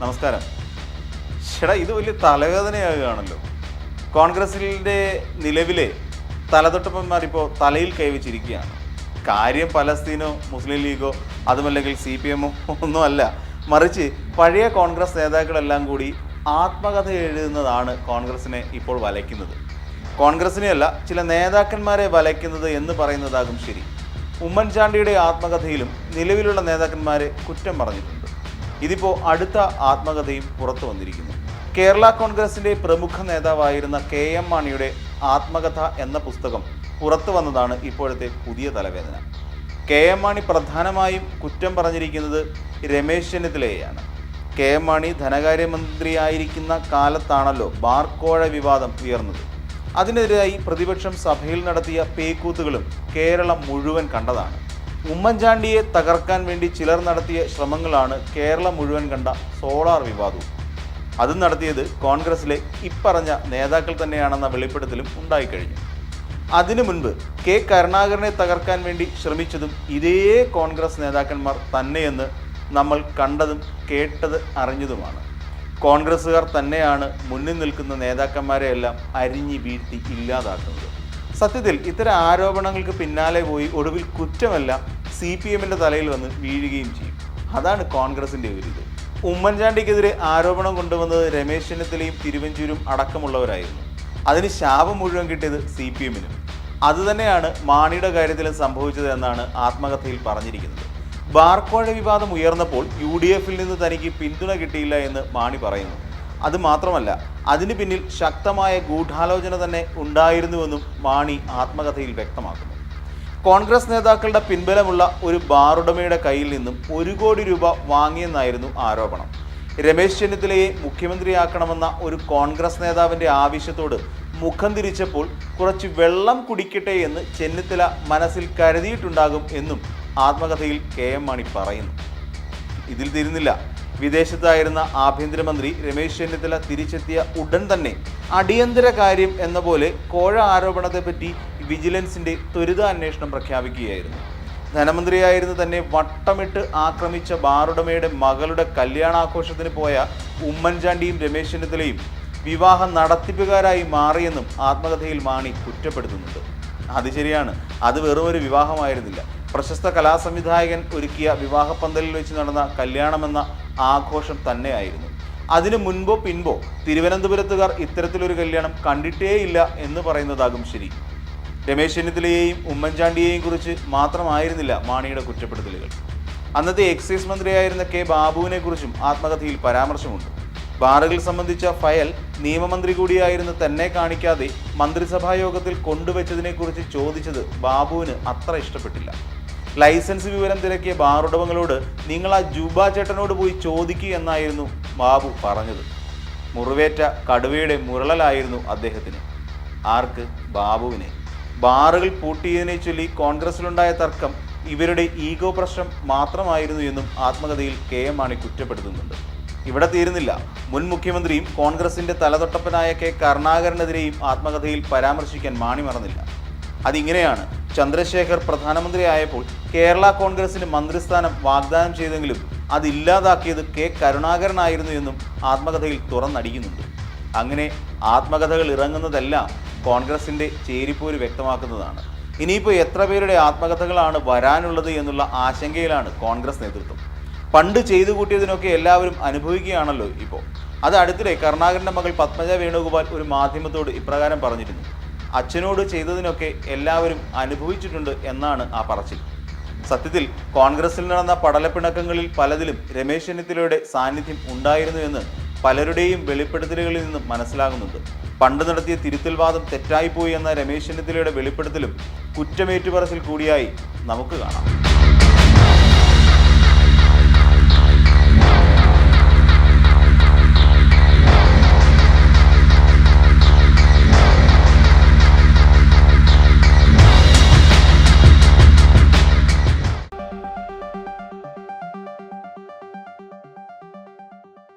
നമസ്കാരം. ചേട്ടാ ഇത് വലിയ തലവേദനയാകുകയാണല്ലോ. കോൺഗ്രസിന്റെ നിലവിലെ തലതൊട്ടപ്പന്മാർ ഇപ്പോൾ തലയിൽ കൈവച്ചിരിക്കുകയാണ്. കാര്യം പലസ്തീനോ മുസ്ലിം ലീഗോ അതുമല്ലെങ്കിൽ സി പി എമ്മോ ഒന്നുമല്ല മറിച്ച് പഴയ കോൺഗ്രസ് നേതാക്കളെല്ലാം കൂടി ആത്മകഥ എഴുതുന്നതാണ് കോൺഗ്രസിനെ ഇപ്പോൾ വലയ്ക്കുന്നത്. കോൺഗ്രസിനെയല്ല ചില നേതാക്കന്മാരെ വലയ്ക്കുന്നത് എന്ന് പറയുന്നതാകും ശരി. ഉമ്മൻചാണ്ടിയുടെ ആത്മകഥയിലും നിലവിലുള്ള നേതാക്കന്മാരെ കുറ്റം പറഞ്ഞിട്ടുണ്ട്. ഇതിപ്പോൾ അടുത്ത ആത്മകഥയും പുറത്തു വന്നിരിക്കുന്നു. കേരള കോൺഗ്രസിന്റെ പ്രമുഖ നേതാവായിരുന്ന കെ എം മാണിയുടെ ആത്മകഥ എന്ന പുസ്തകം പുറത്തു വന്നതാണ് ഇപ്പോഴത്തെ പുതിയ തലവേദന. കെ എം മാണി പ്രധാനമായും കുറ്റം പറഞ്ഞിരിക്കുന്നത് രമേശ് ചെന്നിത്തലയെയാണ്. കെ എം മാണി ധനകാര്യമന്ത്രിയായിരിക്കുന്ന കാലത്താണല്ലോ ബാർക്കോഴ വിവാദം ഉയർന്നത്. അതിനെതിരായി പ്രതിപക്ഷം സഭയിൽ നടത്തിയ പേക്കൂത്തുകളും കേരളം മുഴുവൻ കണ്ടതാണ്. ഉമ്മൻചാണ്ടിയെ തകർക്കാൻ വേണ്ടി ചിലർ നടത്തിയ ശ്രമങ്ങളാണ് കേരളം മുഴുവൻ കണ്ട സോളാർ വിവാദവും. അത് നടത്തിയത് കോൺഗ്രസിലെ ഇപ്പറഞ്ഞ നേതാക്കൾ തന്നെയാണെന്ന വെളിപ്പെടുത്തലും ഉണ്ടായിക്കഴിഞ്ഞു. അതിനു മുൻപ് കെ കരുണാകരനെ തകർക്കാൻ വേണ്ടി ശ്രമിച്ചതും ഇതേ കോൺഗ്രസ് നേതാക്കന്മാർ തന്നെയെന്ന് നമ്മൾ കണ്ടതും കേട്ടത് അറിഞ്ഞതുമാണ്. കോൺഗ്രസ്സുകാർ തന്നെയാണ് മുന്നിൽ നിൽക്കുന്ന നേതാക്കന്മാരെയെല്ലാം അരിഞ്ഞു വീഴ്ത്തി ഇല്ലാതാക്കുന്നത്. സത്യത്തിൽ ഇത്തരം ആരോപണങ്ങൾക്ക് പിന്നാലെ പോയി ഒടുവിൽ കുറ്റമെല്ലാം സി പി എമ്മിന്റെ തലയിൽ വന്ന് വീഴുകയും ചെയ്യും. അതാണ് കോൺഗ്രസിന്റെ ഒരു ഇത്. ഉമ്മൻചാണ്ടിക്കെതിരെ ആരോപണം കൊണ്ടുവന്നത് രമേശ് ചെന്നിത്തലയും തിരുവഞ്ചൂരും അടക്കമുള്ളവരായിരുന്നു. അതിന് ശാപം മുഴുവൻ കിട്ടിയത് സി പി എമ്മിനും. അതുതന്നെയാണ് മാണിയുടെ കാര്യത്തിലും സംഭവിച്ചത് എന്നാണ് ആത്മകഥയിൽ പറഞ്ഞിരിക്കുന്നത്. ബാർക്കോഴ വിവാദം ഉയർന്നപ്പോൾ യു ഡി എഫിൽ നിന്ന് തനിക്ക് പിന്തുണ കിട്ടിയില്ല എന്ന് മാണി പറയുന്നു. അത് മാത്രമല്ല അതിന് പിന്നിൽ ശക്തമായ ഗൂഢാലോചന തന്നെ ഉണ്ടായിരുന്നുവെന്നും മാണി ആത്മകഥയിൽ വ്യക്തമാക്കുന്നു. കോൺഗ്രസ് നേതാക്കളുടെ പിൻബലമുള്ള ഒരു ബാറുടമയുടെ കയ്യിൽ നിന്നും ഒരു കോടി രൂപ വാങ്ങിയെന്നായിരുന്നു ആരോപണം. രമേശ് ചെന്നിത്തലയെ മുഖ്യമന്ത്രിയാക്കണമെന്ന ഒരു കോൺഗ്രസ് നേതാവിന്റെ ആവശ്യത്തോട് മുഖം തിരിച്ചപ്പോൾ കുറച്ച് വെള്ളം കുടിക്കട്ടെ എന്ന് ചെന്നിത്തല മനസ്സിൽ കരുതിയിട്ടുണ്ടാകും എന്നും ആത്മകഥയിൽ കെ എം മാണി പറയുന്നു. ഇതിൽ തീരുന്നില്ല വിദേശത്തായിരുന്ന ആഭ്യന്തരമന്ത്രി രമേശ് ചെന്നിത്തല തിരിച്ചെത്തിയ ഉടൻ തന്നെ അടിയന്തര കാര്യം എന്ന പോലെ കോഴ ആരോപണത്തെപ്പറ്റി വിജിലൻസിന്റെ ത്വരിത അന്വേഷണം പ്രഖ്യാപിക്കുകയായിരുന്നു. ധനമന്ത്രിയായിരുന്നു തന്നെ വട്ടമിട്ട് ആക്രമിച്ച ബാറുടമയുടെ മകളുടെ കല്യാണാഘോഷത്തിന് പോയ ഉമ്മൻചാണ്ടിയും രമേശ് ചെന്നിത്തലയും വിവാഹ നടത്തിപ്പുകാരായി മാറിയെന്നും ആത്മകഥയിൽ മാണി കുറ്റപ്പെടുത്തുന്നുണ്ട്. അത് ശരിയാണ്. അത് വെറും ഒരു വിവാഹമായിരുന്നില്ല. പ്രശസ്ത കലാസംവിധായകൻ ഒരുക്കിയ വിവാഹപ്പന്തലിൽ വെച്ച് നടന്ന കല്യാണമെന്ന ആഘോഷം തന്നെയായിരുന്നു. അതിനു മുൻപോ പിൻപോ തിരുവനന്തപുരത്തുകാർ ഇത്തരത്തിലൊരു കല്യാണം കണ്ടിട്ടേയില്ല എന്ന് പറയുന്നതാകും ശരി. രമേശ് ചെന്നിത്തലയെയും ഉമ്മൻചാണ്ടിയെയും കുറിച്ച് മാത്രമായിരുന്നില്ല മാണിയുടെ കുറ്റപ്പെടുത്തലുകൾ. അന്നത്തെ എക്സൈസ് മന്ത്രിയായിരുന്ന കെ ബാബുവിനെ കുറിച്ചും ആത്മകഥയിൽ പരാമർശമുണ്ട്. ബാറുകൾ സംബന്ധിച്ച ഫയൽ നിയമമന്ത്രി കൂടിയായിരുന്ന തന്നെ കാണിക്കാതെ മന്ത്രിസഭാ യോഗത്തിൽ കൊണ്ടുവച്ചതിനെക്കുറിച്ച് ചോദിച്ചത് ബാബുവിന് അത്ര ഇഷ്ടപ്പെട്ടില്ല. ലൈസൻസ് വിവരം തിരക്കിയ ബാറുടമകളോട് നിങ്ങൾ ആ ജൂബ ചേട്ടനോട് പോയി ചോദിക്കുക എന്നായിരുന്നു ബാബു പറഞ്ഞത്. മുറിവേറ്റ കടുവയുടെ മുരളലായിരുന്നു അദ്ദേഹത്തിന്. ആർക്ക്? ബാബുവിനെ. ബാറുകൾ പൂട്ടിയതിനെ ചൊല്ലി കോൺഗ്രസിലുണ്ടായ തർക്കം ഇവരുടെ ഈഗോ പ്രശ്നം മാത്രമായിരുന്നു എന്നും ആത്മകഥയിൽ കെ എം മാണി കുറ്റപ്പെടുത്തുന്നുണ്ട്. ഇവിടെ തീരുന്നില്ല. മുൻ മുഖ്യമന്ത്രിയും കോൺഗ്രസിന്റെ തലതൊട്ടപ്പനായ കെ കരുണാകരനെതിരെയും ആത്മകഥയിൽ പരാമർശിക്കാൻ മാണി മറന്നില്ല. അതിങ്ങനെയാണ് ചന്ദ്രശേഖർ പ്രധാനമന്ത്രിയായപ്പോൾ കേരള കോൺഗ്രസിന് മന്ത്രിസ്ഥാനം വാഗ്ദാനം ചെയ്തെങ്കിലും അതില്ലാതാക്കിയത് കെ കരുണാകരനായിരുന്നു എന്നും ആത്മകഥയിൽ തുറന്നടിക്കുന്നുണ്ട് അങ്ങനെ ആത്മകഥകൾ ഇറങ്ങുന്നതെല്ലാം കോൺഗ്രസിന്റെ ചേരിപ്പോര് വ്യക്തമാക്കുന്നതാണ്. ഇനിയിപ്പോൾ എത്ര പേരുടെ ആത്മകഥകളാണ് വരാനുള്ളത് എന്നുള്ള ആശങ്കയിലാണ് കോൺഗ്രസ് നേതൃത്വം. പണ്ട് ചെയ്തു കൂട്ടിയതിനൊക്കെ എല്ലാവരും അനുഭവിക്കുകയാണല്ലോ ഇപ്പോൾ അത് അടുത്തിടെ കരുണാകരന്റെ മകൾ പത്മജ വേണുഗോപാൽ ഒരു മാധ്യമത്തോട് ഇപ്രകാരം പറഞ്ഞിരുന്നു. അച്ഛനോട് ചെയ്തതിനൊക്കെ എല്ലാവരും അനുഭവിച്ചിട്ടുണ്ട് എന്നാണ് ആ പറച്ചിൽ. സത്യത്തിൽ കോൺഗ്രസിൽ നടന്ന പടലപ്പിണക്കങ്ങളിൽ പലതിലും രമേശ് ചെന്നിത്തലയുടെ സാന്നിധ്യം ഉണ്ടായിരുന്നു എന്ന് പലരുടെയും വെളിപ്പെടുത്തലുകളിൽ നിന്നും മനസ്സിലാകുന്നുണ്ട്. പണ്ട് നടത്തിയ തിരുത്തൽവാദം തെറ്റായിപ്പോയി എന്ന രമേശ് ചെന്നിത്തലയുടെ വെളിപ്പെടുത്തലും കുറ്റമേറ്റുപറച്ചിൽ കൂടിയായി നമുക്ക് കാണാം.